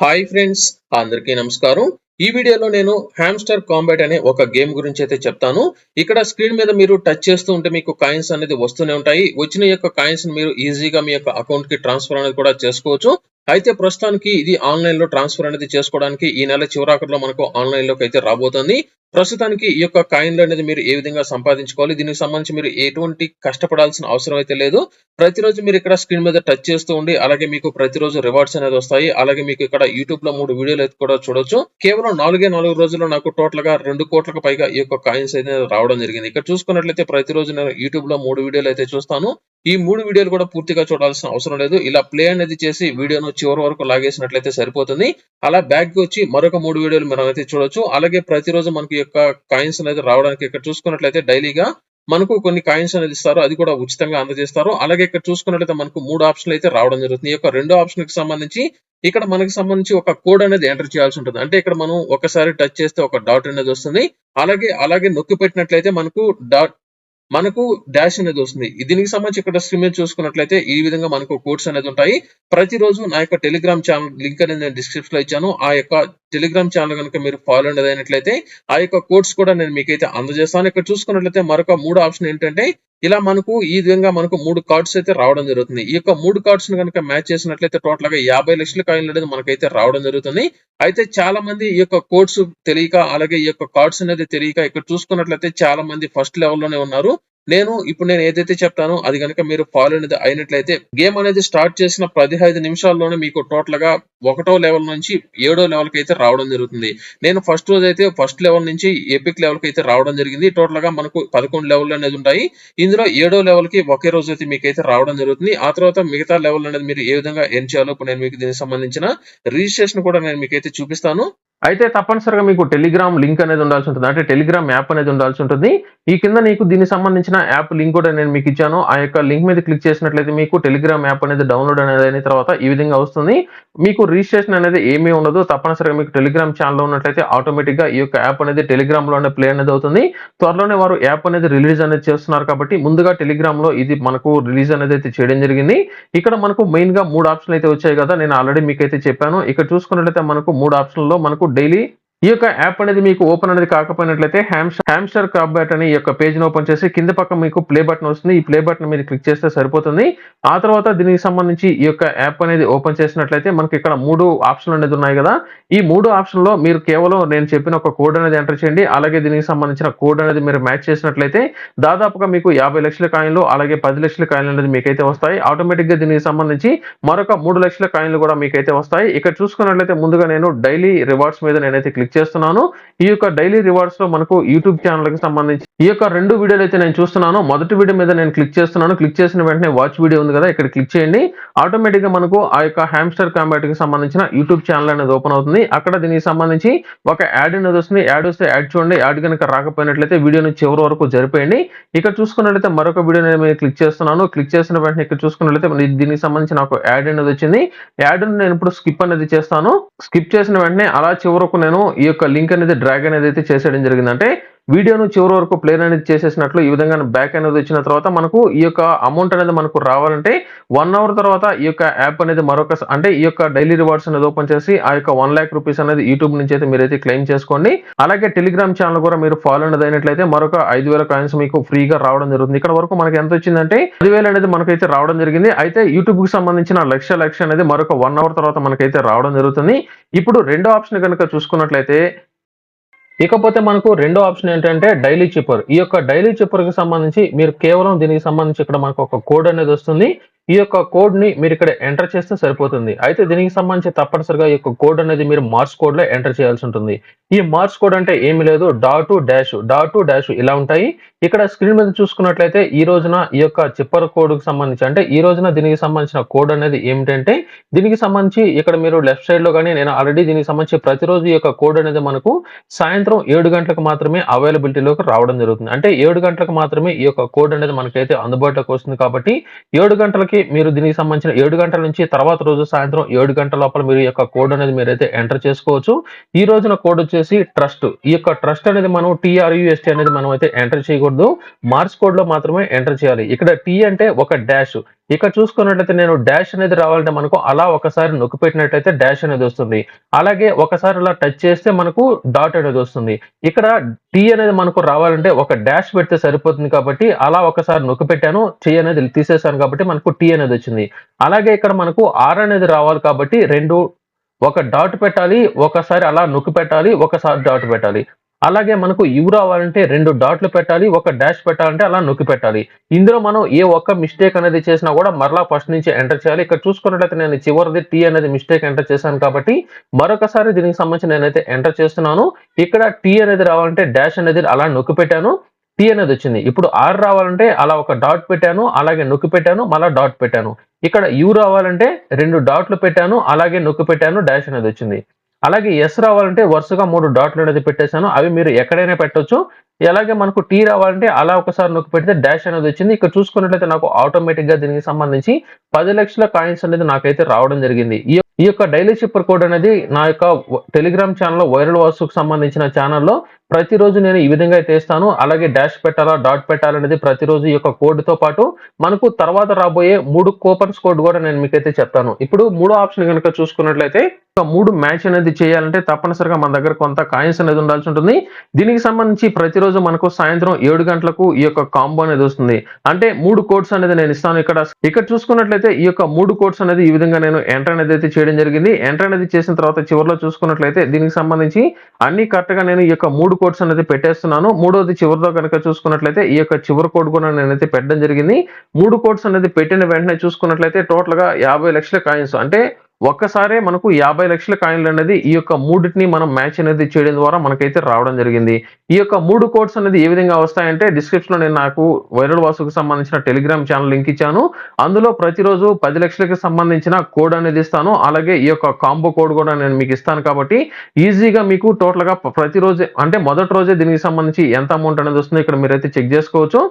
Hi friends అందరికీ నమస్కారం. ఈ వీడియోలో నేను హ్యామ్స్టర్ కాంబాట్ అనే ఒక గేమ్ గురించి అయితే చెప్తాను. ఇక్కడ స్క్రీన్ మీద మీరు టచ్ చేస్తూ ఉంటే మీకు కాయిన్స్ అనేది వస్తూనే ఉంటాయి. వచ్చిన యొక్క కాయిన్స్ మీరు ఈజీగా మీ యొక్క అకౌంట్కి ట్రాన్స్ఫర్ అనేది కూడా చేసుకోవచ్చు. అయితే ప్రస్తుతానికి ఇది ఆన్లైన్లో ట్రాన్స్ఫర్ అనేది చేసుకోవడానికి ఈ నెల చివరాఖరులో మనకు ఆన్లైన్లోకి అయితే రాబోతుంది. ప్రస్తుతానికి ఈ యొక్క కాయిన్లు అనేది మీరు ఏ విధంగా సంపాదించుకోవాలి? దీనికి సంబంధించి మీరు ఎటువంటి కష్టపడాల్సిన అవసరం అయితే లేదు. ప్రతిరోజు మీరు ఇక్కడ స్క్రీన్ మీద టచ్ చేస్తూ ఉండి అలాగే మీకు ప్రతిరోజు రివార్డ్స్ అనేది వస్తాయి. అలాగే మీకు ఇక్కడ యూట్యూబ్లో మూడు వీడియోలు అయితే కూడా చూడొచ్చు. కేవలం నాలుగే నాలుగు రోజుల్లో నాకు టోటల్గా రెండు కోట్లకు పైగా ఈ యొక్క కాయిన్స్ అయితే రావడం జరిగింది. ఇక్కడ చూసుకున్నట్లయితే ప్రతిరోజు నేను యూట్యూబ్లో మూడు వీడియోలు అయితే చూస్తాను. ఈ మూడు వీడియోలు కూడా పూర్తిగా చూడాల్సిన అవసరం లేదు. ఇలా ప్లే అనేది చేసి వీడియోను చివరి వరకు లాగేసినట్లయితే సరిపోతుంది. అలా బ్యాక్కి వచ్చి మరొక మూడు వీడియోలు మనం అయితే చూడొచ్చు. అలాగే ప్రతిరోజు మనకి యొక్క కాయిన్స్ అనేది రావడానికి ఇక్కడ చూసుకున్నట్లయితే డైలీగా మనకు కొన్ని కాయిన్స్ అనేది ఇస్తారు. అది కూడా ఉచితంగా అందజేస్తారు. అలాగే ఇక్కడ చూసుకున్నట్లయితే మనకు మూడు ఆప్షన్లు అయితే రావడం జరుగుతుంది. ఈ యొక్క రెండో ఆప్షన్కి సంబంధించి ఇక్కడ మనకి సంబంధించి ఒక కోడ్ అనేది ఎంటర్ చేయాల్సి ఉంటుంది. అంటే ఇక్కడ మనం ఒకసారి టచ్ చేస్తే ఒక డాట్ అనేది వస్తుంది. అలాగే అలాగే నొక్కి పెట్టినట్లయితే మనకు డాట్ మనకు డాష్ అనేది వస్తుంది. దీనికి సంబంధించి ఇక్కడ స్క్రీన్ మీద చూసుకున్నట్లయితే ఈ విధంగా మనకు కోడ్స్ అనేది ఉంటాయి. ప్రతిరోజు నా యొక్క టెలిగ్రామ్ ఛానల్ లింక్ అనేది నేను డిస్క్రిప్షన్లో ఇచ్చాను. ఆ యొక్క టెలిగ్రామ్ ఛానల్ కనుక మీరు ఫాలో అనేది అయినట్లయితే ఆ యొక్క కోడ్స్ కూడా నేను మీకైతే అందజేస్తాను. ఇక్కడ చూసుకున్నట్లయితే మరొక మూడు ఆప్షన్ ఏంటంటే ఇలా మనకు ఈ విధంగా మనకు మూడు కార్డ్స్ అయితే రావడం జరుగుతుంది. ఈ యొక్క మూడు కార్డ్స్ని కనుక మ్యాచ్ చేసినట్లయితే టోటల్గా యాభై లక్షల కాయిన్లు అనేది మనకైతే రావడం జరుగుతుంది. అయితే చాలా మంది ఈ యొక్క కోడ్స్ తెలియక అలాగే ఈ యొక్క కార్డ్స్ అనేది తెలియక ఇక్కడ చూసుకున్నట్లయితే చాలా మంది ఫస్ట్ లెవెల్లోనే ఉన్నారు. నేను ఇప్పుడు నేను ఏదైతే చెప్తానో అది కనుక మీరు ఫాలో అనేది అయినట్లయితే గేమ్ అనేది స్టార్ట్ చేసిన పదిహేను నిమిషాల్లోనే మీకు టోటల్గా ఒకటో లెవెల్ నుంచి ఏడో లెవెల్కి అయితే రావడం జరుగుతుంది. నేను ఫస్ట్ రోజు అయితే ఫస్ట్ లెవెల్ నుంచి ఎపిక్ లెవెల్కి అయితే రావడం జరిగింది. టోటల్గా మనకు పదకొండు లెవెల్ అనేది ఉంటాయి. ఇందులో ఏడో లెవెల్కి ఒకే రోజు అయితే మీకు అయితే రావడం జరుగుతుంది. ఆ తర్వాత మిగతా లెవెల్ అనేది మీరు ఏ విధంగా ఎన్ చేయాలో ఇప్పుడు నేను మీకు దీనికి సంబంధించిన రిజిస్ట్రేషన్ కూడా నేను మీకు అయితే చూపిస్తాను. అయితే తప్పనిసరిగా మీకు టెలిగ్రామ్ లింక్ అనేది ఉండాల్సి ఉంటుంది. అంటే టెలిగ్రామ్ యాప్ అనేది ఉండాల్సి ఉంటుంది. ఈ కింద నీకు దీనికి సంబంధించిన యాప్ లింక్ కూడా నేను మీకు ఇచ్చాను. ఆ యొక్క లింక్ మీద క్లిక్ చేసినట్లయితే మీకు టెలిగ్రామ్ యాప్ అనేది డౌన్లోడ్ అనేది అయిన తర్వాత ఈ విధంగా వస్తుంది. మీకు రిజిస్ట్రేషన్ అనేది ఏమీ ఉండదు. తప్పనిసరిగా మీకు టెలిగ్రామ్ ఛానల్ ఉన్నట్లయితే ఆటోమేటిక్గా ఈ యొక్క యాప్ అనేది టెలిగ్రామ్లోనే ప్లే అనేది అవుతుంది. త్వరలోనే వారు యాప్ అనేది రిలీజ్ అనేది చేస్తున్నారు కాబట్టి ముందుగా టెలిగ్రామ్లో ఇది మనకు రిలీజ్ అనేది అయితే చేయడం జరిగింది. ఇక్కడ మనకు మెయిన్గా మూడు ఆప్షన్లు అయితే వచ్చాయి కదా. నేను ఆల్రెడీ మీకు అయితే చెప్పాను. ఇక్కడ చూసుకున్నట్లయితే మనకు మూడు ఆప్షన్లో మనకు డైలీ ఈ యొక్క యాప్ అనేది మీకు ఓపెన్ అనేది కాకపోయినట్లయితే హ్యామ్స్టర్ హ్యామ్స్టర్ కాబ్యాట్ అని ఈ యొక్క పేజ్ని ఓపెన్ చేసి కింద పక్క మీకు ప్లే బటన్ వస్తుంది. ఈ ప్లే బటన్ మీద క్లిక్ చేస్తే సరిపోతుంది. ఆ తర్వాత దీనికి సంబంధించి ఈ యొక్క యాప్ అనేది ఓపెన్ చేసినట్లయితే మనకి ఇక్కడ మూడు ఆప్షన్లు అనేది ఉన్నాయి కదా. ఈ మూడు ఆప్షన్లో మీరు కేవలం నేను చెప్పిన ఒక కోడ్ అనేది ఎంటర్ చేయండి. అలాగే దీనికి సంబంధించిన కోడ్ అనేది మీరు మ్యాచ్ చేసినట్లయితే దాదాపుగా మీకు యాభై లక్షల కాయిన్లు అలాగే పది లక్షల కాయిన్లు అనేది మీకైతే వస్తాయి. ఆటోమేటిక్గా దీనికి సంబంధించి మరొక మూడు లక్షల కాయిన్లు కూడా మీకైతే వస్తాయి. ఇక్కడ చూసుకున్నట్లయితే ముందుగా నేను డైలీ రివార్డ్స్ మీద నేనైతే క్లిక్ చేస్తున్నాను. ఈ యొక్క డైలీ రివార్డ్స్లో మనకు యూట్యూబ్ ఛానల్కి సంబంధించి ఈ యొక్క రెండు వీడియోలు అయితే నేను చూస్తున్నాను. మొదటి వీడియో మీద నేను క్లిక్ చేస్తున్నాను. క్లిక్ చేసిన వెంటనే వాచ్ వీడియో ఉంది కదా ఇక్కడ క్లిక్ చేయండి. ఆటోమేటిక్గా మనకు ఆ యొక్క హ్యామ్స్టర్ కాంబాట్కి సంబంధించిన యూట్యూబ్ ఛానల్ అనేది ఓపెన్ అవుతుంది. అక్కడ దీనికి సంబంధించి ఒక యాడ్ అనేది వస్తుంది. యాడ్ వస్తే యాడ్ చూడండి. యాడ్ కనుక రాకపోయినట్లయితే వీడియోని చివరి వరకు జరిపేయండి. ఇక్కడ చూసుకున్నట్లయితే మరొక వీడియో నేను క్లిక్ చేస్తున్నాను. క్లిక్ చేసిన వెంటనే ఇక్కడ చూసుకున్నట్లయితే దీనికి సంబంధించిన ఒక యాడ్ అనేది వచ్చింది. యాడ్ నేను ఇప్పుడు స్కిప్ అనేది చేస్తాను. స్కిప్ చేసిన వెంటనే అలా చివరకు నేను ఈ యొక్క లింక్ అనేది డ్రాగ్ అనేది అయితే చేసేయడం జరిగిందంటే వీడియోను చివరి వరకు ప్లేన్ అనేది చేసేసినట్లు ఈ విధంగా బ్యాక్ అనేది వచ్చిన తర్వాత మనకు ఈ యొక్క అమౌంట్ అనేది మనకు రావాలంటే వన్ అవర్ తర్వాత ఈ యొక్క యాప్ అనేది మరొక అంటే ఈ యొక్క డైలీ రివార్డ్స్ అనేది ఓపెన్ చేసి ఆ యొక్క వన్ ల్యాక్ రూపీస్ అనేది యూట్యూబ్ నుంచి అయితే మీరైతే క్లెయిమ్ చేసుకోండి. అలాగే టెలిగ్రామ్ ఛానల్ కూడా మీరు ఫాలో అనేది అయినట్లయితే మరొక ఐదు వేల కాయిన్స్ మీకు ఫ్రీగా రావడం జరుగుతుంది. ఇక్కడ వరకు మనకి ఎంత వచ్చిందంటే పదివేలు అనేది మనకైతే రావడం జరిగింది. అయితే యూట్యూబ్కి సంబంధించిన లక్ష లక్ష అనేది మరొక వన్ అవర్ తర్వాత మనకైతే రావడం జరుగుతుంది. ఇప్పుడు రెండో ఆప్షన్ కనుక చూసుకున్నట్లయితే ఇకపోతే మనకు రెండో ఆప్షన్ ఏంటంటే డైలీ చిప్పర్. ఈ యొక్క డైలీ చిప్పర్కి సంబంధించి మీరు కేవలం దీనికి సంబంధించి ఇక్కడ మనకు ఒక కోడ్ అనేది వస్తుంది. ఈ యొక్క కోడ్ని మీరు ఇక్కడ ఎంటర్ చేస్తే సరిపోతుంది. అయితే దీనికి సంబంధించి తప్పనిసరిగా ఈ యొక్క కోడ్ అనేది మీరు మార్క్స్ కోడ్లో ఎంటర్ చేయాల్సి ఉంటుంది. ఈ మార్క్స్ కోడ్ అంటే ఏమి లేదు. డాట్ డాష్ డాట్ డాష్ ఇలా ఉంటాయి. ఇక్కడ స్క్రీన్ మీద చూసుకున్నట్లయితే ఈ రోజున ఈ యొక్క చిప్పర్ కోడ్కి సంబంధించి అంటే ఈ రోజున దీనికి సంబంధించిన కోడ్ అనేది ఏమిటంటే దీనికి సంబంధించి ఇక్కడ మీరు లెఫ్ట్ సైడ్లో కానీ నేను ఆల్రెడీ దీనికి సంబంధించి ప్రతిరోజు ఈ యొక్క కోడ్ అనేది మనకు సాయంత్రం ఏడు గంటలకు మాత్రమే అవైలబిలిటీలోకి రావడం జరుగుతుంది. అంటే ఏడు గంటలకు మాత్రమే ఈ యొక్క కోడ్ అనేది మనకైతే అందుబాటులోకి వస్తుంది కాబట్టి ఏడు గంటలకి మీరు దీనికి సంబంధించిన ఏడు గంటల నుంచి తర్వాత రోజు సాయంత్రం ఏడు గంటల లోపల మీరు యొక్క కోడ్ అనేది మీరైతే ఎంటర్ చేసుకోవచ్చు. ఈ రోజున కోడ్ వచ్చేసి ట్రస్ట్. ఈ యొక్క ట్రస్ట్ అనేది మనం టీఆర్యుఎస్టీ అనేది మనం అయితే ఎంటర్ చేయకూడదు. మార్క్స్ కోడ్లో మాత్రమే ఎంటర్ చేయాలి. ఇక్కడ టీ అంటే ఒక డాష్. ఇక్కడ చూసుకున్నట్లయితే నేను డాష్ అనేది రావాలంటే మనకు అలా ఒకసారి నొక్కి పెట్టినట్లయితే డాష్ అనేది వస్తుంది. అలాగే ఒకసారి అలా టచ్ చేస్తే మనకు డాట్ అనేది వస్తుంది. ఇక్కడ టీ అనేది మనకు రావాలంటే ఒక డాష్ పెడితే సరిపోతుంది కాబట్టి అలా ఒకసారి నొక్కి పెట్టాను టీ అనేది తీసేసాను కాబట్టి మనకు టీ అనేది వచ్చింది. అలాగే ఇక్కడ మనకు ఆర్ అనేది రావాలి కాబట్టి రెండు ఒక డాట్ పెట్టాలి ఒకసారి అలా నొక్కి పెట్టాలి ఒకసారి డాట్ పెట్టాలి. అలాగే మనకు ఇవి రావాలంటే రెండు డాట్లు పెట్టాలి ఒక డాష్ పెట్టాలంటే అలా నొక్కి పెట్టాలి. ఇందులో మనం ఏ ఒక్క మిస్టేక్ అనేది చేసినా కూడా మరలా ఫస్ట్ నుంచి ఎంటర్ చేయాలి. ఇక్కడ చూసుకున్నట్లయితే నేను చివరిది టీ అనేది మిస్టేక్ ఎంటర్ చేశాను కాబట్టి మరొకసారి దీనికి సంబంధించి నేనైతే ఎంటర్ చేస్తున్నాను. ఇక్కడ టీ అనేది రావాలంటే డాష్ అనేది అలా నొక్కి పెట్టాను. టీ అనేది వచ్చింది. ఇప్పుడు ఆర్ రావాలంటే అలా ఒక డాట్ పెట్టాను అలాగే నొక్కి పెట్టాను మళ్ళీ డాట్ పెట్టాను. ఇక్కడ యు రావాలంటే రెండు డాట్లు పెట్టాను అలాగే నొక్కి పెట్టాను డాష్ అనేది వచ్చింది. అలాగే ఎస్ రావాలంటే వరుసగా మూడు డాట్లు అనేది పెట్టేశాను. అవి మీరు ఎక్కడైనా పెట్టొచ్చు. అలాగే మనకు టీ రావాలంటే అలా ఒకసారి నొక్కి పెడితే డాష్ అనేది వచ్చింది. ఇక్కడ చూసుకున్నట్లయితే నాకు ఆటోమేటిక్గా దీనికి సంబంధించి పది లక్షల కాయిన్స్ అనేది నాకైతే రావడం జరిగింది. ఈ ఈ యొక్క డైలీ షిప్పర్ కోడ్ అనేది నా యొక్క టెలిగ్రామ్ ఛానల్లో వైరల్ వాసుకు సంబంధించిన ఛానల్లో ప్రతిరోజు నేను ఈ విధంగా అయితే ఇస్తాను అలాగే డాష్ పెట్టాలా డాట్ పెట్టాలనేది ప్రతిరోజు ఈ యొక్క కోడ్తో పాటు మనకు తర్వాత రాబోయే మూడు కూపన్స్ కోడ్ కూడా నేను మీకైతే చెప్తాను. ఇప్పుడు మూడో ఆప్షన్ కనుక చూసుకున్నట్లయితే ఒక మూడు మ్యాచ్ అనేది చేయాలంటే తప్పనిసరిగా మన దగ్గర కొంత కాయిన్స్ అనేది ఉండాల్సి ఉంటుంది. దీనికి సంబంధించి ప్రతిరోజు మనకు సాయంత్రం ఏడు గంటలకు ఈ యొక్క కాంబో అనేది వస్తుంది. అంటే మూడు కోడ్స్ అనేది నేను ఇస్తాను ఇక్కడ. ఇక్కడ చూసుకున్నట్లయితే ఈ యొక్క మూడు కోడ్స్ అనేది ఈ విధంగా నేను ఎంటర్ అనేది అయితే చేయడం జరిగింది. ఎంటర్ అనేది చేసిన తర్వాత చివరిలో చూసుకున్నట్లయితే దీనికి సంబంధించి అన్ని కరెక్ట్గా నేను ఈ యొక్క మూడు కోడ్స్ అనేది పెట్టేస్తున్నాను. మూడోది చివరిలో కనుక చూసుకున్నట్లయితే ఈ యొక్క చివరి కోడ్ కూడా నేనైతే పెట్టడం జరిగింది. మూడు కోడ్స్ అనేది పెట్టిన వెంటనే చూసుకున్నట్లయితే టోటల్గా యాభై లక్షల కాయిన్స్. అంటే ఒక్కసారే మనకు యాభై లక్షల కాయిన్లు అనేది ఈ యొక్క మూడింటిని మనం మ్యాచ్ అనేది చేయడం ద్వారా మనకైతే రావడం జరిగింది. ఈ యొక్క మూడు కోడ్స్ అనేది ఏ విధంగా వస్తాయంటే డిస్క్రిప్షన్లో నేను నాకు వైరల్ వాసుకు సంబంధించిన టెలిగ్రామ్ ఛానల్ లింక్ ఇచ్చాను. అందులో ప్రతిరోజు పది లక్షలకి సంబంధించిన కోడ్ అనేది ఇస్తాను. అలాగే ఈ యొక్క కాంబో కోడ్ కూడా నేను మీకు ఇస్తాను కాబట్టి ఈజీగా మీకు టోటల్గా ప్రతిరోజు అంటే మొదటి రోజే దీనికి సంబంధించి ఎంత అమౌంట్ అనేది వస్తుంది ఇక్కడ మీరైతే చెక్ చేసుకోవచ్చు.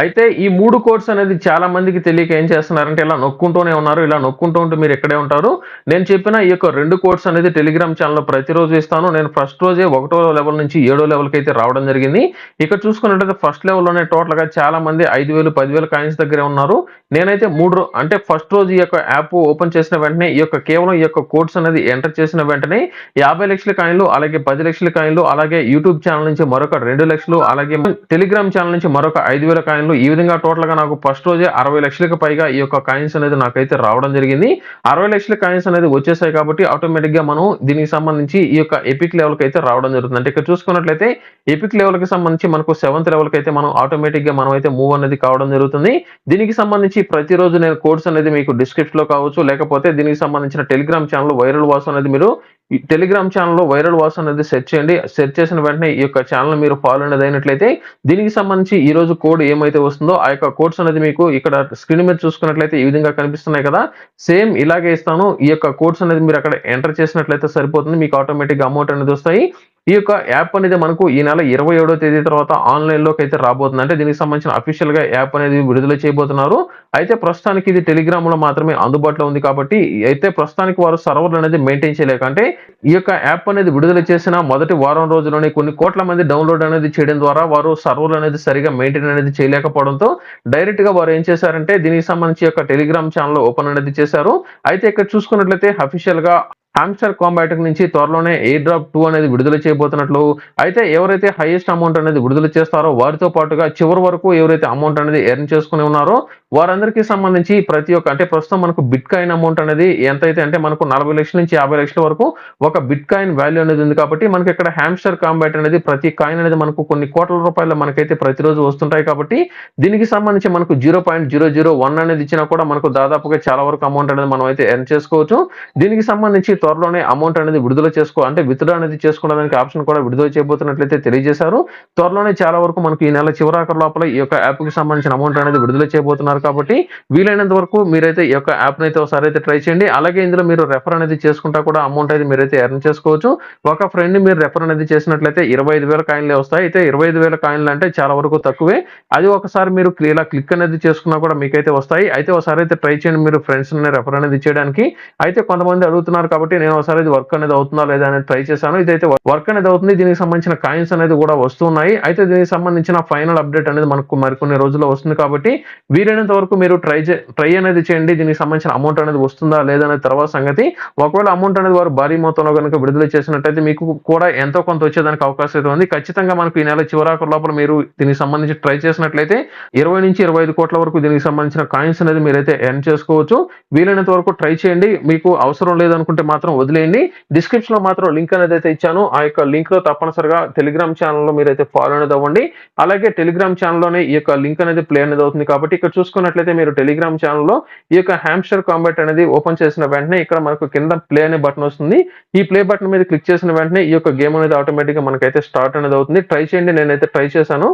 అయితే ఈ మూడు కోడ్స్ అనేది చాలా మందికి తెలియక ఏం చేస్తున్నారంటే ఇలా నొక్కుంటూనే ఉన్నారు ఇలా నొక్కుంటూ ఉంటే మీరు ఎక్కడే ఉంటారు. నేను చెప్పిన ఈ యొక్క రెండు కోడ్స్ అనేది టెలిగ్రామ్ ఛానల్లో ప్రతిరోజు ఇస్తాను. నేను ఫస్ట్ రోజే ఒకటో లెవెల్ నుంచి ఏడో లెవెల్కి అయితే రావడం జరిగింది. ఇక్కడ చూసుకున్నట్లయితే ఫస్ట్ లెవెల్లోనే టోటల్గా చాలా మంది ఐదు వేలు పదివేల కాయిన్స్ దగ్గరే ఉన్నారు. నేనైతే మూడు అంటే ఫస్ట్ రోజు ఈ యొక్క యాప్ ఓపెన్ చేసిన వెంటనే ఈ యొక్క కేవలం ఈ యొక్క కోడ్స్ అనేది ఎంటర్ చేసిన వెంటనే యాభై లక్షల కాయిన్లు అలాగే పది లక్షల కాయిన్లు అలాగే యూట్యూబ్ ఛానల్ నుంచి మరొక రెండు లక్షలు అలాగే టెలిగ్రామ్ ఛానల్ నుంచి మరొక ఐదు వేల కాయిన్లు ఈ విధంగా టోటల్గా నాకు ఫస్ట్ రోజే అరవై లక్షలకు పైగా ఈ యొక్క కాయిన్స్ అనేది నాకైతే రావడం జరిగింది. అరవై లక్షల కాయిన్స్ అనేది వచ్చేసాయి కాబట్టి ఆటోమేటిక్గా మనం దీనికి సంబంధించి ఈ యొక్క ఎపిక్ లెవెల్కి అయితే రావడం జరుగుతుంది. అంటే ఇక్కడ చూసుకున్నట్లయితే ఎపిక్ లెవెల్కి సంబంధించి మనకు సెవెంత్ లెవెల్కి అయితే మనం ఆటోమేటిక్గా మనం అయితే మూవ్ అనేది కావడం జరుగుతుంది. దీనికి సంబంధించి ప్రతిరోజు నేను కోర్స్ అనేది మీకు డిస్క్రిప్షన్లో కావచ్చు. లేకపోతే దీనికి సంబంధించిన టెలిగ్రామ్ ఛానల్ వైరల్ వాస్ అనేది మీరు ఈ టెలిగ్రామ్ ఛానల్లో వైరల్ వాస్ అనేది సెర్చ్ చేయండి. సెర్చ్ చేసిన వెంటనే ఈ యొక్క ఛానల్ మీరు ఫాలో అనేది అయినట్లయితే దీనికి సంబంధించి ఈ రోజు కోడ్ ఏమైతే వస్తుందో ఆ యొక్క కోడ్స్ అనేది మీకు ఇక్కడ స్క్రీన్ మీద చూసుకున్నట్లయితే ఈ విధంగా కనిపిస్తున్నాయి కదా. సేమ్ ఇలాగే ఇస్తాను. ఈ యొక్క కోడ్స్ అనేది మీరు అక్కడ ఎంటర్ చేసినట్లయితే సరిపోతుంది. మీకు ఆటోమేటిక్గా అమౌంట్ అనేది వస్తాయి. ఈ యొక్క యాప్ అనేది మనకు ఈ నెల ఇరవై ఏడో తేదీ తర్వాత ఆన్లైన్లోకి అయితే రాబోతుంది అంటే దీనికి సంబంధించిన అఫీషియల్గా యాప్ అనేది విడుదల చేయబోతున్నారు. అయితే ప్రస్తుతానికి ఇది టెలిగ్రామ్లో మాత్రమే అందుబాటులో ఉంది కాబట్టి అయితే ప్రస్తుతానికి వారు సర్వర్లు అనేది మెయింటైన్ చేయలేక అంటే ఈ యొక్క యాప్ అనేది విడుదల చేసిన మొదటి వారం రోజుల్లోనే కొన్ని కోట్ల మంది డౌన్లోడ్ అనేది చేయడం ద్వారా వారు సర్వర్లు అనేది సరిగా మెయింటైన్ అనేది చేయలేకపోవడంతో డైరెక్ట్గా వారు ఏం చేశారంటే దీనికి సంబంధించి యొక్క టెలిగ్రామ్ ఛానల్ ఓపెన్ అనేది చేశారు. అయితే ఇక్కడ చూసుకున్నట్లయితే అఫీషియల్గా హామ్స్టర్ కాంబాటిక్ నుంచి త్వరలోనే ఎయిర్ డ్రాప్ టూ అనేది విడుదల చేయబోతున్నట్లు అయితే ఎవరైతే హైయెస్ట్ అమౌంట్ అనేది విడుదల చేస్తారో వారితో పాటుగా చివరి వరకు ఎవరైతే అమౌంట్ అనేది ఎర్న్ చేసుకుని ఉన్నారో వారందరికీ సంబంధించి ప్రతి ఒక్క అంటే ప్రస్తుతం మనకు బిట్ కాయిన్ అమౌంట్ అనేది ఎంతైతే అంటే మనకు నలభై లక్షల నుంచి యాభై లక్షల వరకు ఒక బిట్ కాయిన్ వాల్యూ అనేది ఉంది కాబట్టి మనకి ఇక్కడ హ్యామ్స్టర్ కాంబాట్ అనేది ప్రతి కాయిన్ అనేది మనకు కొన్ని కోట్ల రూపాయలు మనకైతే ప్రతిరోజు వస్తుంటాయి కాబట్టి దీనికి సంబంధించి మనకు zero point zero zero one అనేది ఇచ్చినా కూడా మనకు దాదాపుగా చాలా వరకు అమౌంట్ అనేది మనం అయితే ఎర్న్ చేసుకోవచ్చు. దీనికి సంబంధించి త్వరలోనే అమౌంట్ అనేది విడుదల చేసుకో అంటే విత్డ్రా అనేది చేసుకోవడానికి ఆప్షన్ కూడా విడుదల చేయబోతున్నట్లయితే తెలియజేశారు. త్వరలోనే చాలా వరకు మనకు ఈ నెల చివరాఖరు లోపల ఈ యొక్క యాప్కి సంబంధించిన అమౌంట్ అనేది విడుదల చేయబోతున్నారు కాబట్టి వీలైనంత వరకు మీరైతే ఈ యొక్క యాప్ అయితే ఒకసారి అయితే ట్రై చేయండి. అలాగే ఇందులో మీరు రెఫర్ అనేది చేసుకుంటా కూడా అమౌంట్ అయితే మీరైతే ఎర్న్ చేసుకోవచ్చు. ఒక ఫ్రెండ్ మీరు రెఫర్ అనేది చేసినట్లయితే ఇరవై ఐదు వేల కాయిన్లే వస్తాయి. అయితే ఇరవై ఐదు వేల కాయిన్లు అంటే చాలా వరకు తక్కువే. అది ఒకసారి మీరు ఇలా క్లిక్ అనేది చేసుకున్నా కూడా మీకైతే వస్తాయి. అయితే ఒకసారి అయితే ట్రై చేయండి మీరు ఫ్రెండ్స్ రెఫర్ అనేది చేయడానికి. అయితే కొంతమంది అడుగుతున్నారు కాబట్టి నేను ఒకసారి ఇది వర్క్ అనేది అవుతుందా లేదా అనేది ట్రై చేశాను. ఇదైతే వర్క్ అనేది అవుతుంది. దీనికి సంబంధించిన కాయిన్స్ అనేది కూడా వస్తున్నాయి. అయితే దీనికి సంబంధించిన ఫైనల్ అప్డేట్ అనేది మనకు మరికొన్ని రోజుల్లో వస్తుంది కాబట్టి వీలైనంత వరకు మీరు ట్రై ట్రై అనేది చేయండి దీనికి సంబంధించిన అమౌంట్ అనేది వస్తుందా లేదా అనేది తర్వాత సంగతి. ఒకవేళ అమౌంట్ అనేది వారు భారీ మొత్తంలో కనుక విడుదల చేసినట్టయితే మీకు కూడా ఎంతో కొంత వచ్చేదానికి అవకాశం అయితే ఉంది. ఖచ్చితంగా మనకు ఈ నెల చివరాకు లోపల మీరు దీనికి సంబంధించి ట్రై చేసినట్లయితే ఇరవై నుంచి ఇరవై ఐదు కోట్ల వరకు దీనికి సంబంధించిన కాయిన్స్ అనేది మీరైతే ఎర్న్ చేసుకోవచ్చు. వీలైనంత వరకు ట్రై చేయండి. మీకు అవసరం లేదనుకుంటే మాత్రం వదిలేయండి. డిస్క్రిప్షన్లో మాత్రం లింక్ అనేది అయితే ఇచ్చాను. ఆ యొక్క లింక్లో తప్పనిసరిగా టెలిగ్రామ్ ఛానల్లో మీరైతే ఫాలో అనేది అవ్వండి. అలాగే టెలిగ్రామ్ ఛానల్లోనే ఈ యొక్క లింక్ అనేది ప్లే అనేది అవుతుంది కాబట్టి ఇక్కడ చూసుకున్నట్లయితే మీరు టెలిగ్రామ్ ఛానల్లో ఈ యొక్క హ్యామ్స్టర్ కాంబాట్ అనేది ఓపెన్ చేసిన వెంటనే ఇక్కడ మనకు కింద ప్లే అనే బటన్ వస్తుంది. ఈ ప్లే బటన్ మీద క్లిక్ చేసిన వెంటనే ఈ యొక్క గేమ్ అనేది ఆటోమేటిక్గా మనకైతే స్టార్ట్ అనేది అవుతుంది. ట్రై చేయండి. నేనైతే ట్రై చేశాను.